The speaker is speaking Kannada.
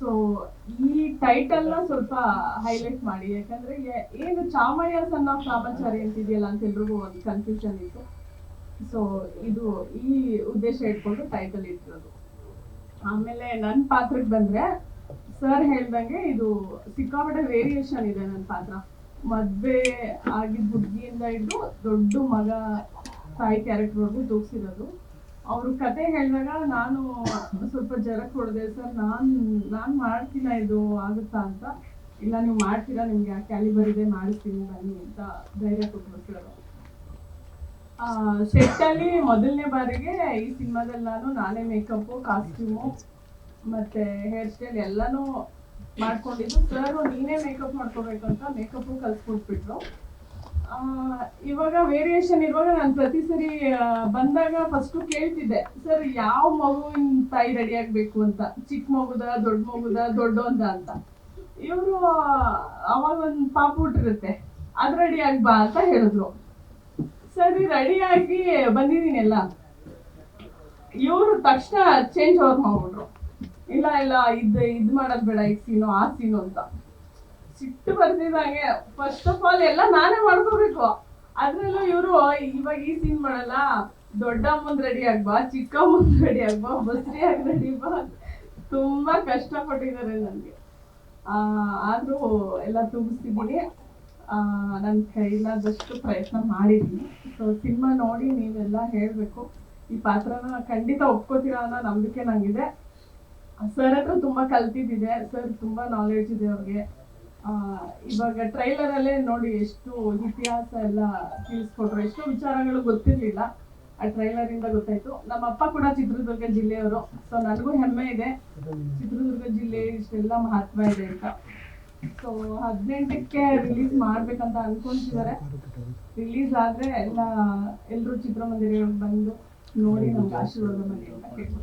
ಸೊ ಈ ಟೈಟಲ್ ಸ್ವಲ್ಪ ಹೈಲೈಟ್ ಮಾಡಿ. ಯಾಕಂದ್ರೆ ಏನು ಚಾಮಯ್ಯ ಸಣ್ಣ ಪ್ರಾಮಚಾರಿ ಅಂತಿದೆಯಲ್ಲ ಅಂತ ಎಲ್ರಿಗೂ ಒಂದು ಕನ್ಫ್ಯೂಷನ್ ಇತ್ತು. ಸೊ ಇದು ಈ ಉದ್ದೇಶ ಇಟ್ಕೊಂಡು ಟೈಟಲ್ ಇಟ್ಟಿರೋದು. ಆಮೇಲೆ ನನ್ನ ಪಾತ್ರಕ್ಕೆ ಬಂದ್ರೆ ಸರ್ ಹೇಳ್ದಂಗೆ ಇದು ಸಿಕ್ಕಾಪಟ್ಟೆ ವೇರಿಯೇಷನ್ ಇದೆ ನನ್ನ ಪಾತ್ರ. ಮದ್ವೆ ಆಗಿದ್ದ ಹುಡುಗಿಯಿಂದ ಹಿಡಿದು ದೊಡ್ಡ ಮಗ ತಾಯಿ ಕ್ಯಾರೆಕ್ಟರ್ವರೆಗೂ ತೂಗಿಸಿರೋದು ಅವರು ಕತೆ ಹೇಳಿದಾಗ ನಾನು ಸ್ವಲ್ಪ ಜರಕ್ ಹೊಡೆದೆ, ಸರ್, ನಾನು ನಾನು ಮಾಡ್ತೀನ ಇದು ಆಗುತ್ತಾ ಅಂತ? ಇಲ್ಲ, ನೀವು ಮಾಡ್ತೀರಾ? ನಿಮ್ಗೆ ಆ ಕ್ಯಾಲಿಬರ್ ಇದೆ, ಮಾಡಿಸ್ತೀನಿ, ಬನ್ನಿ ಅಂತ ಧೈರ್ಯ ಕೊಟ್ಟರು ಸರ್ ಶೆಟ್ಟಲ್ಲಿ ಮೊದಲನೇ ಬಾರಿಗೆ ಈ ಸಿನಿಮಾದಲ್ಲಿ ನಾನು ನಾನೇ ಮೇಕಪ್ಪು ಕಾಸ್ಟ್ಯೂಮು ಮತ್ತೆ ಹೇರ್ ಸ್ಟೈಲ್ ಎಲ್ಲಾನು ಮಾಡ್ಕೊಂಡಿದ್ದು. ಸರ್ ನೀನೇ ಮೇಕಪ್ ಮಾಡ್ಕೋಬೇಕು ಅಂತ ಮೇಕಪ್ಪು ಕಲ್ಸ್ಕೊಟ್ಬಿಟ್ರು. ಇವಾಗ ವೇರಿಯೇಷನ್ ಇರುವಾಗ ನಾನು ಪ್ರತಿ ಸರಿ ಬಂದಾಗ ಫಸ್ಟು ಕೇಳ್ತಿದ್ದೆ, ಸರ್, ಯಾವ ಮಗುವಿನ ತಾಯಿ ರೆಡಿ ಆಗ್ಬೇಕು ಅಂತ? ಚಿಕ್ಕ ಮಗುದ, ದೊಡ್ಡ ಮಗುದ ದೊಡ್ಡ ಅಂತ? ಇವರು ಅವಾಗ ಒಂದು ಪಾಪ ಹುಟ್ಟಿರುತ್ತೆ, ಅದು ರೆಡಿ ಆಗ್ಬಾ ಅಂತ ಹೇಳಿದ್ರು. ಸರಿ ರೆಡಿಯಾಗಿ ಆಗಿ ಬಂದಿದ್ದೀನೆಲ್ಲ ಇವರು ತಕ್ಷಣ ಚೇಂಜ್ ಓವರ್ ಮಾಡ್ಬಿಟ್ರು. ಇಲ್ಲ ಇಲ್ಲ, ಇದು ಇದು ಮಾಡೋದು ಬೇಡ, ಈ ಸೀನು ಆ ಸೀನು ಅಂತ. ಸಿಟ್ಟು ಬರ್ತಿದಂಗೆ ಫಸ್ಟ್ ಆಫ್ ಆಲ್ ಎಲ್ಲ ನಾನೇ ಮಾಡ್ಕೋಬೇಕು. ಅದ್ರಲ್ಲೂ ಇವರು ಇವಾಗ ಈ ಸೀನ್ ಮಾಡಲ್ಲ ದೊಡ್ಡ ಮುಂದ್ ರೆಡಿ ಆಗ್ಬಾ ಚಿಕ್ಕ ಮುಂದ್ ರೆಡಿ ಆಗ್ಬಾ ಬಸ್ರಿ ಆಗಿ ರೆಡಿ ಬಾ ತುಂಬಾ ಕಷ್ಟಪಟ್ಟಿದ್ದಾರೆ ನನಗೆ. ಆದ್ರೂ ಎಲ್ಲ ತುಂಬಿಸ್ತಿದ್ದೀನಿ ನನ್ ಕೈಲಾದಷ್ಟು ಪ್ರಯತ್ನ ಮಾಡಿದ್ದೀನಿ ಸೊ ಸಿನಿಮಾ ನೋಡಿ ನೀವೆಲ್ಲ ಹೇಳಬೇಕು. ಈ ಪಾತ್ರನ ಖಂಡಿತ ಒಪ್ಕೋತೀರಾ ಅನ್ನೋ ನಂಬಿಕೆ ನಂಗಿದೆ. ಸರ್ ಹತ್ರ ತುಂಬಾ ಕಲ್ತಿದ್ದಿದೆ. ಸರ್ ತುಂಬಾ ನಾಲೆಡ್ಜ್ ಇದೆ ಅವ್ರಿಗೆ. ಆ, ಇವಾಗ ಟ್ರೈಲರ್ ಅಲ್ಲೇ ನೋಡಿ ಎಷ್ಟು ಇತಿಹಾಸ ಎಲ್ಲ ತಿಳಿಸ್ಕೊಟ್ರು. ಎಷ್ಟೋ ವಿಚಾರಗಳು ಗೊತ್ತಿರ್ಲಿಲ್ಲ. ಆ ಟ್ರೈಲರ್ ಇಂದ ಗೊತ್ತಾಯ್ತು. ನಮ್ಮ ಅಪ್ಪ ಕೂಡ ಚಿತ್ರದುರ್ಗ ಜಿಲ್ಲೆಯವರು. ಸೊ ನನಗೂ ಹೆಮ್ಮೆ ಇದೆ. ಚಿತ್ರದುರ್ಗ ಜಿಲ್ಲೆ ಇಷ್ಟೆಲ್ಲ ಮಹತ್ವ ಇದೆ ಅಂತ. ಸೊ ಹದಿನೆಂಟಕ್ಕೆ ರಿಲೀಸ್ ಮಾಡ್ಬೇಕಂತ ಅನ್ಕೊಂತಿದ್ದಾರೆ. ರಿಲೀಸ್ ಆದ್ರೆ ಎಲ್ಲ ಎಲ್ಲರೂ ಚಿತ್ರಮಂದಿರಗಳಿಗೆ ಬಂದು ನೋಡಿ ನಮ್ಗೆ ಆಶೀರ್ವಾದ ಅಂತ ಕೇಳ್ಕೊತೀನಿ